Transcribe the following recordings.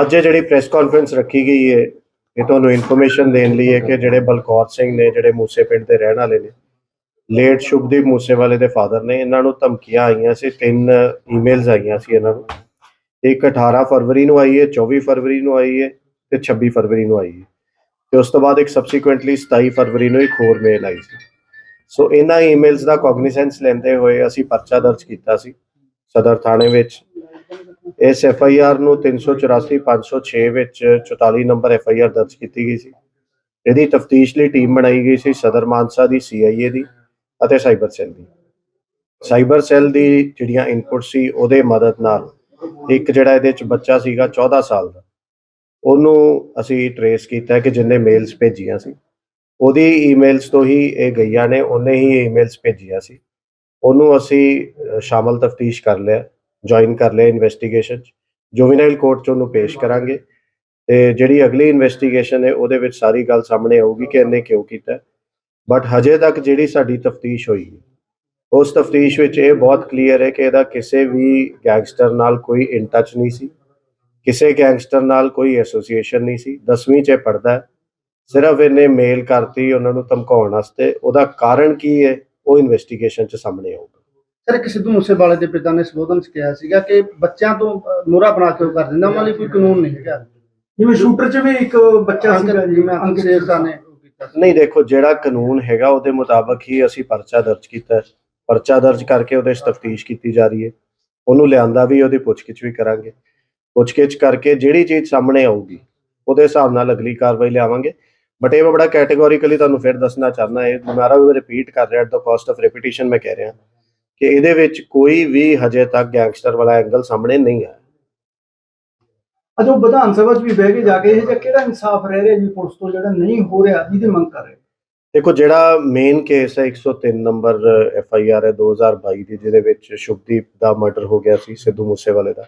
ਅੱਜ ਜਿਹੜੀ press conference ਰੱਖੀ ਗਈ ਹੈ ਇਹ ਤੁਹਾਨੂੰ ਇਨਫੋਰਮੇਸ਼ਨ ਦੇਣ ਲਈ ਹੈ ਕਿ ਜਿਹੜੇ ਬਲਕੌਰ ਸਿੰਘ ਨੇ, ਜਿਹੜੇ ਮੂਸੇ ਪਿੰਡ ਦੇ ਰਹਿਣ ਵਾਲੇ ਨੇ, ਲੇਟ ਸ਼ੁਭਦੀਪ ਮੂਸੇਵਾਲੇ ਦੇ ਫਾਦਰ ਨੇ ਇਹਨਾਂ ਨੂੰ ਧਮਕੀਆਂ ਆਈਆਂ ਸੀ, ਤਿੰਨ ਈਮੇਲਸ ਆਈਆਂ ਸੀ ਇਹਨਾਂ ਨੂੰ। ਇੱਕ 18 ਫਰਵਰੀ ਨੂੰ ਆਈ ਹੈ 24 ਫਰਵਰੀ ਨੂੰ ਆਈ ਹੈ ਤੇ 26 ਫਰਵਰੀ ਨੂੰ ਆਈ ਹੈ ਤੇ ਉਸ ਤੋਂ ਬਾਅਦ ਇੱਕ ਸਬਸੀਕੁਐਂਟਲੀ 27 ਫਰਵਰੀ ਨੂੰ ਇੱਕ ਹੋਰ ਮੇਲ ਆਈ ਸੀ। ਸੋ ਇਹਨਾਂ ਈਮੇਲਸ ਦਾ ਕੌਗਨੀਸੈਂਸ ਲੈਂਦੇ ਹੋਏ ਅਸੀਂ ਪਰਚਾ ਦਰਜ ਕੀਤਾ ਸੀ, ਸਦਰ ਥਾਣੇ ਵਿੱਚ। ਇਸ ਐਫ ਆਈ ਆਰ ਨੂੰ 384 506 ਵਿੱਚ 44 ਨੰਬਰ ਐਫ ਆਈ ਆਰ ਦਰਜ ਕੀਤੀ ਗਈ ਸੀ। ਇਹਦੀ ਤਫਤੀਸ਼ ਲਈ ਟੀਮ ਬਣਾਈ ਗਈ ਸੀ ਸਦਰ ਮਾਨਸਾ ਦੀ ਸੀ ਆਈ ਏ ਦੀ ਅਤੇ ਸਾਈਬਰ ਸੈੱਲ ਦੀ। ਸਾਈਬਰ ਸੈੱਲ ਦੀ ਜਿਹੜੀਆਂ ਇਨਪੁਟ ਸੀ ਉਹਦੇ ਮਦਦ ਨਾਲ ਇੱਕ ਜਿਹੜਾ ਇਹਦੇ ਚ ਬੱਚਾ ਸੀਗਾ 14 ਸਾਲ ਦਾ, ਉਹਨੂੰ ਅਸੀਂ ਟਰੇਸ ਕੀਤਾ ਕਿ ਜਿੰਨੇ ਮੇਲਸ ਭੇਜੀਆਂ ਸੀ। ਉਹਦੀ ਈਮੇਲਸ ਤੋਂ ਹੀ ਇਹ ਗਈਆਂ ਨੇ, ਉਹਨੇ ਹੀ ਈਮੇਲਸ ਭੇਜੀਆਂ ਸੀ। ਉਹਨੂੰ ਅਸੀਂ ਸ਼ਾਮਲ ਤਫਤੀਸ਼ ਕਰ ਲਿਆ। ਜੁਆਇਨ ਕਰ ਲਿਆ ਇਨਵੈਸਟੀਗੇਸ਼ਨ ਚ। ਜੁਵੈਨਾਈਲ ਕੋਰਟ ਚ ਉਹਨੂੰ ਪੇਸ਼ ਕਰਾਂਗੇ। ਤੇ ਜਿਹੜੀ ਅਗਲੀ ਇਨਵੈਸਟੀਗੇਸ਼ਨ ਹੈ ਉਹਦੇ ਵਿੱਚ ਸਾਰੀ ਗੱਲ ਸਾਹਮਣੇ ਆਊਗੀ ਕਿ ਇਹਨੇ ਕਿਉਂ ਕੀਤਾ। ਬਟ ਹਜੇ ਤੱਕ ਜਿਹੜੀ ਸਾਡੀ ਤਫਤੀਸ਼ ਹੋਈ ਹੈ ਉਸ ਤਫਤੀਸ਼ ਵਿੱਚ ਇਹ ਬਹੁਤ ਕਲੀਅਰ ਹੈ ਕਿ ਇਹਦਾ ਕਿਸੇ ਵੀ ਗੈਂਗਸਟਰ ਨਾਲ ਕੋਈ ਇਨ ਟੱਚ ਨਹੀਂ ਸੀ। ਕਿਸੇ ਗੈਂਗਸਟਰ ਨਾਲ ਕੋਈ ਐਸੋਸੀਏਸ਼ਨ ਨਹੀਂ ਸੀ। 10ਵੀਂ 'ਚ ਪੜਦਾ ਸਿਰਫ ਇਹਨੇ ਮੇਲ ਕਰਤੀ ਉਹਨਾਂ ਨੂੰ ਧਮਕਾਉਣ ਵਾਸਤੇ। ਉਹਦਾ ਕਾਰਨ ਕੀ ਹੈ ਉਹ ਇਨਵੈਸਟੀਗੇਸ਼ਨ 'ਚ ਸਾਹਮਣੇ ਆਊਗਾ। ਸਰ ਇੱਕ ਸਿੱਧੂ ਮੂਸੇਵਾਲੇ ਦੇ ਪਿਤਾ ਨੇ ਸੰਬੋਧਨ ਚ ਕਿਹਾ ਸੀਗਾ ਕਿ ਬੱਚਿਆਂ ਤੋਂ ਮੋਰਾ ਬਣਾ ਕੇ ਉਹ ਕਰ ਦਿੰਦਾ। ਉਹਨਾਂ ਲਈ ਕੋਈ ਕਾਨੂੰਨ ਨਹੀਂ ਹੈਗਾ। ਜਿਵੇਂ ਸ਼ੂਟਰ 'ਚ ਵੀ ਇੱਕ ਬੱਚਾ ਸੀਗਾ ਜੀ। ਜਿਵੇਂ ਅੰਕਿਤ ਸ਼ੇਰਦਾ ਨੇ ਉਹ ਕੀਤਾ ਸੀ। ਨਹੀਂ ਦੇਖੋ ਜਿਹੜਾ ਕਾਨੂੰਨ ਹੈਗਾ ਉਹਦੇ ਮੁਤਾਬਕ ਹੀ ਅਸੀਂ ਪਰਚਾ ਦਰਜ ਕੀਤਾ ਹੈ। ਪਰਚਾ ਦਰਜ ਕਰਕੇ ਉਹਦੇ 'ਚ ਤਫਤੀਸ਼ ਕੀਤੀ ਜਾ ਰਹੀ ਹੈ। ਉਹਨੂੰ ਲਿਆਂਦਾ ਵੀ ਉਹਦੀ ਪੁੱਛਗਿੱਛ ਵੀ ਕਰਾਂਗੇ। ਪੁੱਛਗਿੱਛ ਕਰਕੇ ਜਿਹੜੀ ਚੀਜ਼ ਸਾਹਮਣੇ ਆਊਗੀ ਉਹਦੇ ਹਿਸਾਬ ਨਾਲ ਅਗਲੀ ਕਾਰਵਾਈ ਲਿਆਵਾਂਗੇ। ਬਟ ਇਹ ਮੈਂ ਬੜਾ ਕੈਟੇਗੋਰੀਕਲੀ ਤੁਹਾਨੂੰ ਫਿਰ ਦੱਸਣਾ ਚਾਹਨਾ ਹੈ ਦੁਬਾਰਾ ਵੀ ਰਿਪੀਟ ਕਰ ਰਿਹਾ at the cost of repetition ਮੈਂ ਕਹਿ ਰਿਹਾ। ਕਿ ਇਹਦੇ ਵਿੱਚ ਕੋਈ ਵੀ ਹਜੇ ਤੱਕ ਗੈਂਗਸਟਰ ਵਾਲਾ ਐਂਗਲ ਸਾਹਮਣੇ ਨਹੀਂ ਆਇਆ। ਅਜੋ ਵਿਧਾਨ ਸਭਾ 'ਚ ਵੀ ਬਹਿ ਕੇ ਜਾ ਕੇ ਇਹ ਜਿਹਾ ਕਿਹੜਾ ਇਨਸਾਫ ਰਹਿ ਰਿਹਾ ਜੀ ਪੁਲਿਸ ਤੋਂ ਜਿਹੜਾ ਨਹੀਂ ਹੋ ਰਿਹਾ ਜਿਹਦੀ ਮੰਗ ਕਰ ਰਹੇ? ਦੇਖੋ ਜਿਹੜਾ ਮੇਨ ਕੇਸ ਹੈ 103 ਨੰਬਰ ਐਫ ਆਈ ਆਰ ਹੈ 2022 ਦੀ ਜਿਹਦੇ ਵਿੱਚ ਸ਼ੁਭਦੀਪ ਦਾ ਮਰਡਰ ਹੋ ਗਿਆ ਸੀ ਸਿੱਧੂ ਮੂਸੇਵਾਲੇ ਦਾ।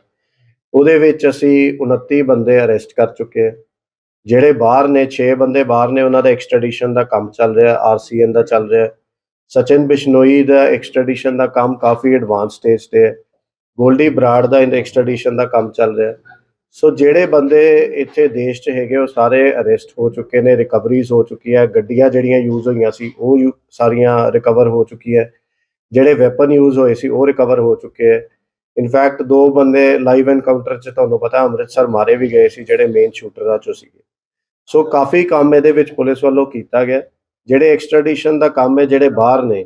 ਉਹਦੇ ਵਿੱਚ ਅਸੀਂ 29 ਬੰਦੇ ਅਰੈਸਟ ਕਰ ਚੁੱਕੇ ਹਾਂ। ਜਿਹੜੇ ਬਾਹਰ ਨੇ 6 ਬੰਦੇ ਬਾਹਰ ਨੇ ਉਹਨਾਂ ਦਾ ਐਕਸਟ੍ਰੈਡੀਸ਼ਨ ਦਾ ਕੰਮ ਚੱਲ ਰਿਹਾ ਆਰਸੀਐਨ ਦਾ ਚੱਲ ਰਿਹਾ। ਸਚਿਨ ਬਿਸ਼ਨੋਈ ਦਾ ਐਕਸਟ੍ਰੈਡੀਸ਼ਨ ਦਾ ਕੰਮ ਕਾਫੀ ਐਡਵਾਂਸ ਸਟੇਜ ਤੇ ਹੈ। ਗੋਲਡੀ ਬਰਾੜ ਦਾ ਐਕਸਟ੍ਰੈਡੀਸ਼ਨ ਦਾ ਕੰਮ ਚੱਲ ਰਿਹਾ। ਸੋ ਜਿਹੜੇ ਬੰਦੇ ਇੱਥੇ ਦੇਸ਼ 'ਚ ਹੈਗੇ, ਉਹ ਸਾਰੇ ਅਰੈਸਟ ਹੋ ਚੁੱਕੇ ਨੇ ਰਿਕਵਰੀਜ਼ ਹੋ ਚੁੱਕੀ ਹੈ। ਗੱਡੀਆਂ ਜਿਹੜੀਆਂ ਯੂਜ਼ ਹੋਈਆਂ ਸੀ, ਉਹ ਯੂ- ਸਾਰੀਆਂ ਰਿਕਵਰ ਹੋ ਚੁੱਕੀ ਹੈ। ਜਿਹੜੇ ਵੈਪਨ ਯੂਜ਼ ਹੋਏ ਸੀ, ਉਹ ਰਿਕਵਰ ਹੋ ਚੁੱਕੇ ਹੈ। ਇਨਫੈਕਟ ਦੋ ਬੰਦੇ ਲਾਈਵ ਐਨਕਾਊਂਟਰ 'ਚ ਤੁਹਾਨੂੰ ਪਤਾ ਅੰਮ੍ਰਿਤਸਰ ਮਾਰੇ ਵੀ ਗਏ ਸੀ, ਜਿਹੜੇ ਮੇਨ ਸ਼ੂਟਰਾਂ 'ਚੋਂ ਸੀਗੇ। ਸੋ ਕਾਫੀ ਕੰਮ ਇਹਦੇ ਵਿੱਚ ਪੁਲਿਸ ਵੱਲੋਂ ਕੀਤਾ ਗਿਆ। ਜਿਹੜੇ ਐਕਸਟ੍ਰੈਡੀਸ਼ਨ ਦਾ ਕੰਮ ਹੈ ਜਿਹੜੇ ਬਾਹਰ ਨੇ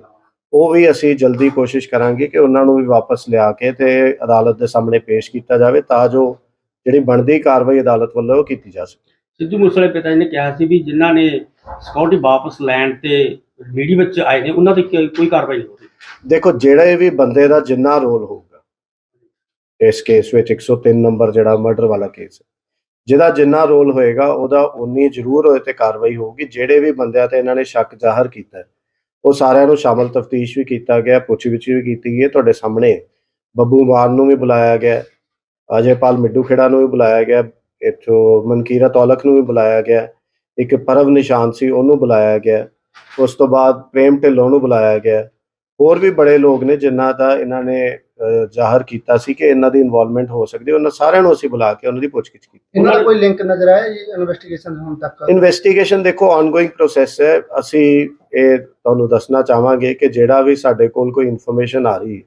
ਉਹ ਵੀ ਅਸੀਂ ਜਲਦੀ ਕੋਸ਼ਿਸ਼ ਕਰਾਂਗੇ ਕਿ ਉਹਨਾਂ ਨੂੰ ਵੀ ਵਾਪਸ ਲਿਆ ਕੇ ਤੇ ਅਦਾਲਤ ਦੇ ਸਾਹਮਣੇ ਪੇਸ਼ ਕੀਤਾ ਜਾਵੇ ਤਾਂ ਜੋ ਜਿਹੜੀ ਬਣਦੀ ਕਾਰਵਾਈ ਅਦਾਲਤ ਵੱਲੋਂ ਕੀਤੀ ਜਾ ਸਕੇ। ਸਿੱਧੂ ਮੂਸੇਵਾਲੇ ਪਿਤਾ ਜੀ ਨੇ ਕਿਹਾ ਸੀ ਵੀ ਜਿਨ੍ਹਾਂ ਨੇ ਸਿਕਿਉਰਿਟੀ ਵਾਪਸ ਲੈਣ ਤੇ ਮੀਡੀਆ ਵਿੱਚ ਆਏ ਨੇ ਉਹਨਾਂ ਤੇ ਕੋਈ ਕਾਰਵਾਈ ਨਹੀਂ ਹੋ ਰਹੀ। ਦੇਖੋ ਜਿਹੜੇ ਵੀ ਬੰਦੇ ਦਾ ਜਿੰਨਾ ਰੋਲ ਹੋਊਗਾ ਇਸ ਕੇਸ ਵਿੱਚ 103 ਨੰਬਰ ਜਿਹੜਾ ਮਰਡਰ ਵਾਲਾ ਕੇਸ ਹੈ ਜਿਹਦਾ ਜਿੰਨਾ ਰੋਲ ਹੋਏਗਾ, ਉਹਦਾ ਉਨੀ ਜ਼ਰੂਰ ਹੋਏ ਤੇ ਕਾਰਵਾਈ ਹੋਊਗੀ। ਜਿਹੜੇ ਵੀ ਬੰਦਿਆਂ ਤੇ ਇਹਨਾਂ ਨੇ ਸ਼ੱਕ ਜ਼ਾਹਰ ਕੀਤਾ, ਉਹ ਸਾਰਿਆਂ ਨੂੰ ਸ਼ਾਮਲ ਤਫਤੀਸ਼ ਵੀ ਕੀਤਾ ਗਿਆ ਪੁੱਛਗਿੱਛ ਵੀ ਕੀਤੀ ਗਈ ਹੈ। ਤੁਹਾਡੇ ਸਾਹਮਣੇ ਬੱਬੂ ਮਾਨ ਨੂੰ ਵੀ ਬੁਲਾਇਆ ਗਿਆ, ਅਜੇਪਾਲ ਮਿੱਡੂ ਖੇੜਾ ਨੂੰ ਵੀ ਬੁਲਾਇਆ ਗਿਆ, ਇੱਥੋਂ ਮਨਕੀਰਾ ਤੌਲਕ ਨੂੰ ਵੀ ਬੁਲਾਇਆ ਗਿਆ, ਇੱਕ ਪਰਵ ਨਿਸ਼ਾਨ ਸੀ ਉਹਨੂੰ ਬੁਲਾਇਆ ਗਿਆ, ਉਸ ਤੋਂ ਬਾਅਦ ਪ੍ਰੇਮ ਢਿੱਲੋਂ ਨੂੰ ਬੁਲਾਇਆ ਗਿਆ। ਹੋਰ ਵੀ ਬੜੇ ਲੋਕ ਨੇ ਜਿਨ੍ਹਾਂ ਦਾ ਇਹਨਾਂ ਨੇ ਜ਼ਾਹਰ ਕੀਤਾ ਸੀ ਕਿ ਇਹਨਾਂ ਦੀ ਇਨਵੋਲਵਮੈਂਟ ਹੋ ਸਕਦੀ ਹੈ। ਉਹਨਾਂ ਸਾਰਿਆਂ ਨੂੰ ਅਸੀਂ ਬੁਲਾ ਕੇ ਉਹਨਾਂ ਦੀ ਪੁੱਛਗਿੱਛ ਕੀਤੀ। ਇਹਨਾਂ ਦਾ ਕੋਈ ਲਿੰਕ ਨਜ਼ਰ ਆਇਆ ਜੀ ਇਨਵੈਸਟੀਗੇਸ਼ਨ ਹੁਣ ਤੱਕ? ਇਨਵੈਸਟੀਗੇਸ਼ਨ ਦੇਖੋ ਆਨਗੋਇੰਗ ਪ੍ਰੋਸੈਸ ਹੈ। ਅਸੀਂ ਇਹ ਤੁਹਾਨੂੰ ਦੱਸਣਾ ਚਾਹਾਂਗੇ ਕਿ ਜਿਹੜਾ ਵੀ ਸਾਡੇ ਕੋਲ ਕੋਈ ਇਨਫੋਰਮੇਸ਼ਨ ਆ ਰਹੀ ਹੈ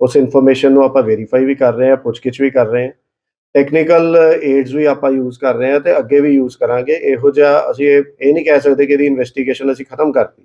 ਉਸ ਇਨਫੋਰਮੇਸ਼ਨ ਨੂੰ ਆਪਾਂ ਵੈਰੀਫਾਈ ਵੀ ਕਰ ਰਹੇ ਹਾਂ ਪੁੱਛਗਿੱਛ ਵੀ ਕਰ ਰਹੇ ਹਾਂ। ਟੈਕਨੀਕਲ ਏਡਸ ਵੀ ਆਪਾਂ ਯੂਜ਼ ਕਰ ਰਹੇ ਹਾਂ ਤੇ ਅੱਗੇ ਵੀ ਯੂਜ਼ ਕਰਾਂਗੇ। ਇਹੋ ਜਿਹਾ ਅਸੀਂ ਇਹ ਨਹੀਂ ਕਹਿ ਸਕਦੇ ਕਿ ਇਹਦੀ ਇਨਵੈਸਟੀਗੇਸ਼ਨ ਅਸੀਂ ਖਤਮ ਕਰਤੀ।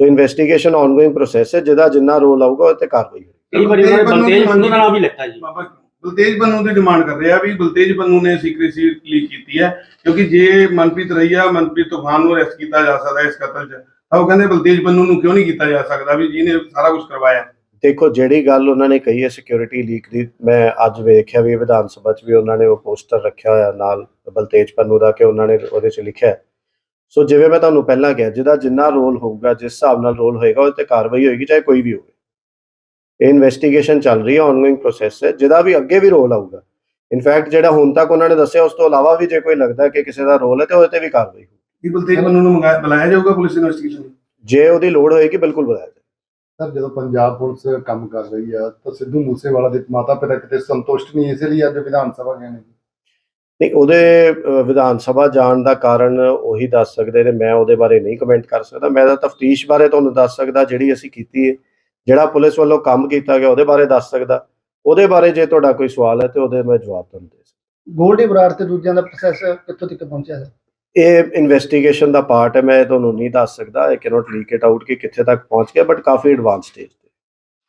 ਸੋ ਇਨਵੈਸਟੀਗੇਸ਼ਨ ਆਨਗੋਇੰਗ ਪ੍ਰੋਸੈਸ ਹੈ ਜਿਹਦਾ ਜਿੰਨਾ ਰੋਲ ਆਊਗਾ ਉਹ ਤੇ ਕਾਰਵਾਈ ਹੋਵੇਗੀ ਕਈ ਵਾਰੀ ਉਹਨਾਂ ਨੇ ਬਲਤੇਜ ਬੰਨੂ ਦਾ ਨਾਮ ਵੀ ਲਿਖਤਾ ਜੀ। ਬਾਬਾ ਬਲਤੇਜ ਬੰਨੂ ਦੀ ਡਿਮਾਂਡ ਕਰ ਰਿਹਾ ਵੀ ਬਲਤੇਜ ਬੰਨੂ ਨੇ ਸੀਕ੍ਰੇਸੀ ਲੀਕ ਕੀਤੀ ਹੈ ਕਿਉਂਕਿ ਜੇ ਮਨਪ੍ਰੀਤ ਰਈਆ ਮਨਪ੍ਰੀਤ ਤੂਫਾਨ ਨੂੰ ਅਰੈਸਟ ਕੀਤਾ ਜਾ ਸਕਦਾ ਇਸ ਕਤਲ 'ਚ ਤਾਂ ਉਹ ਕਹਿੰਦੇ ਬਲਤੇਜ ਬੰਨੂ ਨੂੰ ਕਿਉਂ ਨਹੀਂ ਕੀਤਾ ਜਾ ਸਕਦਾ ਵੀ ਜਿਹਨੇ ਸਾਰਾ ਕੁਝ ਕਰਵਾਇਆ। ਦੇਖੋ ਜਿਹੜੀ ਗੱਲ ਉਹਨਾਂ ਨੇ ਕਹੀ ਹੈ ਸਿਕਿਉਰਿਟੀ ਲੀਕ ਦੀ ਮੈਂ ਅੱਜ ਵੇਖਿਆ ਵੀ ਵਿਧਾਨ ਸਭਾ 'ਚ ਵੀ ਉਹਨਾਂ ਨੇ ਉਹ ਪੋਸਟਰ ਰੱਖਿਆ ਹੋਇਆ ਨਾਲ ਬਲਤੇਜ ਪੰਨੂ ਦਾ ਕਿ ਉਹਨਾਂ ਨੇ ਉਹਦੇ 'ਚ ਲਿਖਿਆ। ਸੋ ਜਿਵੇਂ ਮੈਂ ਤੁਹਾਨੂੰ ਪਹਿਲਾਂ ਕਿਹਾ ਜਿਹਦਾ ਜਿੰਨਾ ਰੋਲ ਹੋਊਗਾ ਜਿਸ ਹਿਸਾਬ ਨਾਲ ਰੋਲ ਹੋਏਗਾ ਉਹ ਤੇ ਕਾਰਵਾਈ ਹੋਏਗੀ ਚਾਹੇ ਕੋਈ ਵੀ ਹੋਵੇ। ਇਹ ਇਨਵੈਸਟੀਗੇਸ਼ਨ ਚੱਲ ਰਹੀ ਹੈ ਆਨਗੋਇੰਗ ਪ੍ਰੋਸੈਸ ਹੈ ਜਿਹਦਾ ਵੀ ਅੱਗੇ ਵੀ ਰੋਲ ਆਊਗਾ। ਇਨਫੈਕਟ ਜਿਹੜਾ ਹੁਣ ਤੱਕ ਉਹਨਾਂ ਨੇ ਦੱਸਿਆ ਉਸ ਤੋਂ ਇਲਾਵਾ ਵੀ ਜੇ ਕੋਈ ਲੱਗਦਾ ਕਿ ਕਿਸੇ ਦਾ ਰੋਲ ਹੈ ਤੇ ਉਹਦੇ ਤੇ ਵੀ ਕਾਰਵਾਈ ਹੋਊਗੀ। ਕੀ ਬਲਤੇਜ ਬੰਨੂ ਨੂੰ ਬੁਲਾਇਆ ਜਾਊਗਾ ਪੁਲਿਸ ਇਨਵੈਸਟੀਗੇਸ਼ਨ ਜੇ ਉਹਦੀ ਲੋੜ ਹੋਏਗੀ ਬਿਲਕੁਲ ਬੁਲਾਇਆ ਜਾਏਗਾ। ਸਰ ਜਦੋਂ ਪੰਜਾਬ ਪੁਲਿਸ ਕੰਮ ਕਰ ਰਹੀ ਆ ਤਾਂ ਸਿੱਧੂ ਮੂਸੇਵਾਲਾ ਦੇ ਮਾਤਾ ਪਿਤਾ ਕਿਤੇ ਸੰਤੁਸ਼ਟ ਨਹੀਂ ਇਸੇ ਲਈ ਅੱਜ ਵਿਧਾਨ ਸਭਾ ਗਏ ਨੇ। ਨਹੀਂ ਉਹਦੇ ਵਿਧਾਨ ਸਭਾ ਜਾਣ ਦਾ ਕਾਰਨ ਉਹੀ ਦੱਸ ਸਕਦੇ ਨੇ ਮੈਂ ਉਹਦੇ ਬਾਰੇ ਨਹੀਂ ਕਮੈਂਟ ਕਰ ਸਕਦਾ। ਮੈਂ ਤਾਂ ਤਫਤੀਸ਼ ਬਾਰੇ ਤੁਹਾਨੂੰ ਦੱਸ ਸਕਦਾ ਜਿਹੜੀ ਅਸੀਂ ਕੀਤੀ ਹੈ। ਜਿਹੜਾ ਪੁਲਿਸ ਵੱਲੋਂ ਕੰਮ ਕੀਤਾ ਗਿਆ ਉਹਦੇ ਬਾਰੇ ਦੱਸ ਸਕਦਾ। ਉਹਦੇ ਬਾਰੇ ਜੇ ਤੁਹਾਡਾ ਕੋਈ ਸਵਾਲ ਹੈ ਤੇ ਉਹਦੇ ਮੈਂ ਜਵਾਬ ਤੁਹਾਨੂੰ ਦੇ ਸਕਦਾ। ਗੋਲਡੀ ਬਰਾੜ ਤੇ ਦੂਜਿਆਂ ਦਾ ਪ੍ਰੋਸੈਸ ਕਿੱਥੋਂ ਤੱਕ ਪਹੁੰਚਿਆ ਹੈ? ਇਹ ਇਨਵੈਸਟੀਗੇਸ਼ਨ ਦਾ ਪਾਰਟ ਹੈ ਮੈਂ ਤੁਹਾਨੂੰ ਨਹੀਂ ਦੱਸ ਸਕਦਾ। I cannot leak it out ਕਿ ਕਿੱਥੇ ਤੱਕ ਪਹੁੰਚ ਗਿਆ ਬਟ ਕਾਫੀ ਐਡਵਾਂਸ ਸਟੇਜ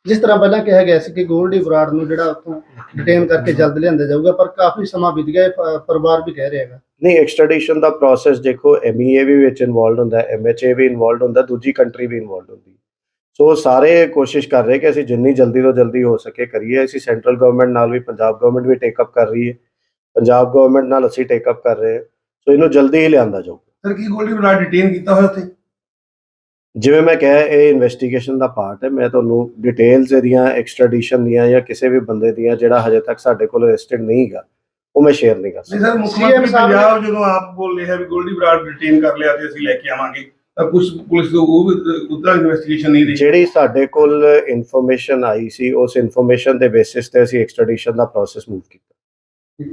ਜਿਸ ਤਰ੍ਹਾਂ ਪਹਿਲਾਂ ਕਿਹਾ ਗਿਆ ਸੀ ਕਿ ਗੋਲਡੀ ਬਰਾੜ ਨੂੰ ਜਿਹੜਾ ਉੱਥੋਂ ਡਿਟੇਨ ਕਰਕੇ ਜਲਦ ਲਿਆਂਦਾ ਜਾਊਗਾ ਪਰ ਕਾਫੀ ਸਮਾਂ ਬੀਤ ਗਿਆ ਇਹ ਪ- ਪਰਿਵਾਰ ਵੀ ਕਹਿ ਰਿਹਾ ਹੈਗਾ। ਨਹੀਂ ਐਕਸਟ੍ਰੈਡੀਸ਼ਨ ਦਾ ਪ੍ਰੋਸੈਸ ਦੇਖੋ ਐਮਈਏ ਵੀ ਵਿੱਚ ਇਨਵੋਲਡ ਹੁੰਦਾ ਹੈ ਐਮਐਚਏ ਵੀ ਇਨਵੋਲਡ ਹੁੰਦਾ ਦੂਜੀ ਕੰਟਰੀ ਵੀ ਇਨਵੋਲਡ ਹੁੰਦੀ। ਸੋ ਸਾਰੇ ਕੋਸ਼ਿਸ਼ ਕਰ ਰਹੇ ਕਿ ਅਸੀਂ ਜਿੰਨੀ ਜਲਦੀ ਤੋਂ ਜਲਦੀ ਹੋ ਸਕੇ ਕਰੀਏ ਅਸੀਂ ਸੈਂਟਰਲ ਗਵਰਨਮੈਂਟ ਨਾਲ ਵੀ ਪੰਜਾਬ ਗਵਰਨਮੈਂਟ ਵੀ ਟੇਕ ਅਪ ਕਰ ਰਹੀ ਹੈ। ਪੰਜਾਬ ਗਵਰਨਮੈਂਟ ਨਾਲ ਅਸੀਂ ਟੇਕ ਅਪ ਕਰ ਰਹੇ ਹਾਂ। ਸੋ ਇਹਨੂੰ ਜਲਦੀ ਹੀ ਲਿਆਂਦਾ ਜਾਊਗਾ। ਸਰ ਕੀ ਗੋਲਡੀ ਬਰਾੜ ਡਿਟੇਨ ਕੀਤਾ ਹੋਇਆ ਉੱਥੇ? ਜਿਵੇਂ ਮੈਂ ਕਿਹਾ ਇਹ ਇਨਵੈਸਟੀਗੇਸ਼ਨ ਦਾ ਪਾਰਟ ਹੈ। ਮੈਂ ਤੁਹਾਨੂੰ ਡਿਟੇਲਸ ਇਹਦੀਆਂ ਐਕਸਟ੍ਰੈਡੀਸ਼ਨ ਦੀਆਂ ਜਾਂ ਕਿਸੇ ਵੀ ਬੰਦੇ ਦੀਆਂ ਜਿਹੜਾ ਹਜੇ ਤੱਕ ਸਾਡੇ ਕੋਲ ਅਰੈਸਟਡ ਨਹੀਂ ਹੈਗਾ ਉਹ ਮੈਂ ਸ਼ੇਅਰ ਨਹੀਂ ਕਰ ਨਹੀਂ ਸਕਦਾ। ਸਰ ਮੁੱਖ ਮੰਤਰੀ ਪੰਜਾਬ ਜਦੋਂ ਆਪ ਬੋਲ ਰਿਹਾ ਵੀ ਗੋਲਡੀ ਬਰਾੜ ਡਿਟੇਨ ਕਰ ਲਿਆ ਤੇ ਅਸੀਂ ਲੈ ਕੇ ਆਵਾਂਗੇ ਤਾਂ ਕੁਝ ਪੁਲਿਸ ਤੋਂ ਉਹ ਉਦਾਂ ਇਨਵੈਸਟੀਗੇਸ਼ਨ ਨਹੀਂ ਰਹੀ। ਜਿਹੜੀ ਸਾਡੇ ਕੋਲ ਇਨਫੋਰਮੇਸ਼ਨ ਆਈ ਸੀ ਉਸ ਇਨਫੋਰਮੇਸ਼ਨ ਦੇ ਬੇਸਿਸ ਤੇ ਅਸੀਂ ਐਕਸਟ੍ਰੈਡੀਸ਼ਨ ਦਾ ਪ੍ਰੋਸੈਸ ਮੂਵ ਕੀਤਾ।